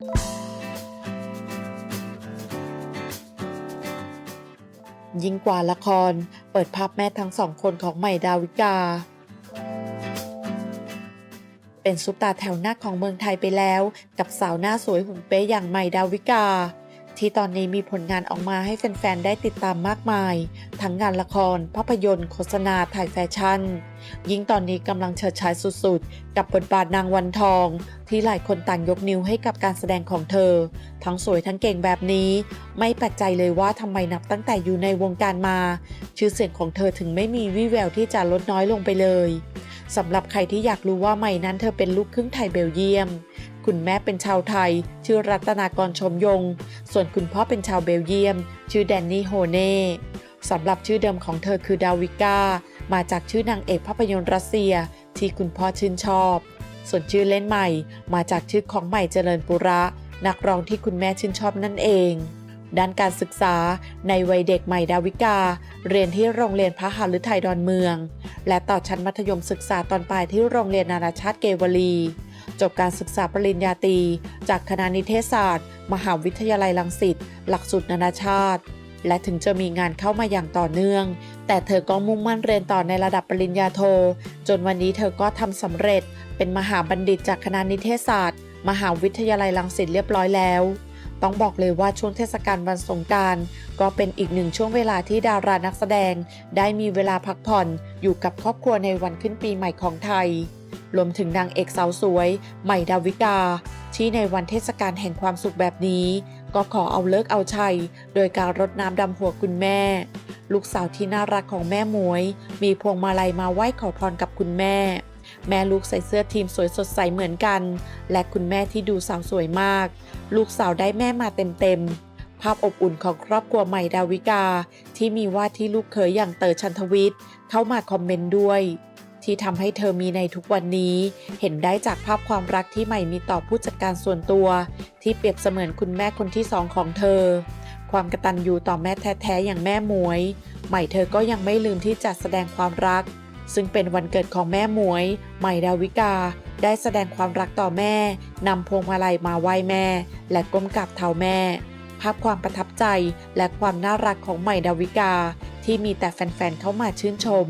ยิ่งกว่าละครเปิดภาพแม่ทั้งสองคนของใหม่ดาวิกา เป็นซุปตาแถวหน้าของเมืองไทยไปแล้ว กับสาวหน้าสวยหุ่นเป๊ะอย่างใหม่ดาวิกา ที่ตอนนี้มีผลงานออกมาให้แฟนๆ ได้ติดตามมากมาย ทั้งงานละคร ภาพยนตร์ โฆษณา ถ่ายแฟชั่น ยิ่งตอนนี้กำลังเฉิดฉายสุดๆ กับบทบาทนางวันทอง ที่หลายคนต่างยกนิ้วให้กับการแสดงของเธอ ทั้งสวยทั้งเก่งแบบนี้ ไม่แปลกใจเลยว่าทำไมนับตั้งแต่อยู่ในวงการมา ชื่อเสียงของเธอถึงไม่มีวี่แววที่จะลดน้อยลงไปเลย สำหรับใครที่อยากรู้ว่าใหม่นั้นเธอเป็นลูกครึ่งไทยเบลเยียม คุณแม่เป็นชาวไทย ชื่อรัตนากรชมยง ส่วนคุณพ่อเป็นชาวเบลเยียม ชื่อแดนนี่โฮเน่สำหรับชื่อเดิมของเธอคือดาวิก้า มาจากชื่อนางเอกภาพยนตร์รัสเซีย ที่คุณพ่อชื่นชอบ ส่วนชื่อเล่นใหม่ มาจากชื่อของใหม่เจริญปุระ นักร้องที่คุณแม่ชื่นชอบนั่นเอง ด้านการศึกษาในวัยเด็กใหม่ดาวิกา เรียนที่โรงเรียนพระหฤทัยดอนเมือง และต่อชั้นมัธยมศึกษาตอนปลายที่โรงเรียนนานาชาติเกวลี จบการศึกษาปริญญาตรีจากคณะนิเทศศาสตร์ มหาวิทยาลัยรังสิตหลักสูตรนานาชาติ และถึงจะมีงานเข้ามาอย่างต่อเนื่อง แต่เธอก็มุ่งมั่นเรียนต่อในระดับปริญญาโท จนวันนี้เธอก็ทำสำเร็จ เป็นมหาบัณฑิตจากคณะนิเทศศาสตร์ มหาวิทยาลัยรังสิตเรียบร้อยแล้ว ต้องบอกเลยว่าช่วงเทศกาลวันสงการก็เป็นอีกหนึ่งช่วงเวลาที่ดารานักแสดง ได้มีเวลาพักผ่อนอยู่กับครอบครัวในวันขึ้นปีใหม่ของไทย รวมถึงนางเอกสาวสวย ใหม่ดาวิกา ที่ในวันเทศกาลแห่งความสุขแบบนี้ ก็ขอเอาเลิกเอาชัย โดยการรดน้ำดำหัวคุณแม่ ลูกสาวที่น่ารักของแม่หมวย มีพวงมาลัยมาไหว้ขอพรกับคุณแม่ แม่ลูกใส่เสื้อทีมสวยสดใสเหมือนกัน และคุณแม่ที่ดูสาวสวยมาก ลูกสาวได้แม่มาเต็มๆ ภาพอบอุ่นของครอบครัวใหม่ดาวิกา ที่มีว่าที่ลูกเขยอย่างเต๋อชันทวิทย์เข้ามาคอมเมนต์ด้วย ที่ทำให้เธอมีในทุกวันนี้ เห็นได้จากภาพความรักที่ใหม่มีต่อผู้จัดการส่วนตัว ที่เปรียบเสมือนคุณแม่คนที่สองของเธอ ความกตัญญูต่อแม่แท้ๆอย่างแม่หมวย ใหม่เธอก็ยังไม่ลืมที่จะแสดงความรัก ซึ่งเป็นวันเกิดของแม่หมวย ใหม่ดาวิกา ได้แสดงความรักต่อแม่นำพวงมาลัยมาไหว้แม่ และก้มกราบเท้าแม่ ภาพความประทับใจและความน่ารักของใหม่ดาวิกา ที่มีแต่แฟนๆเข้ามาชื่นชม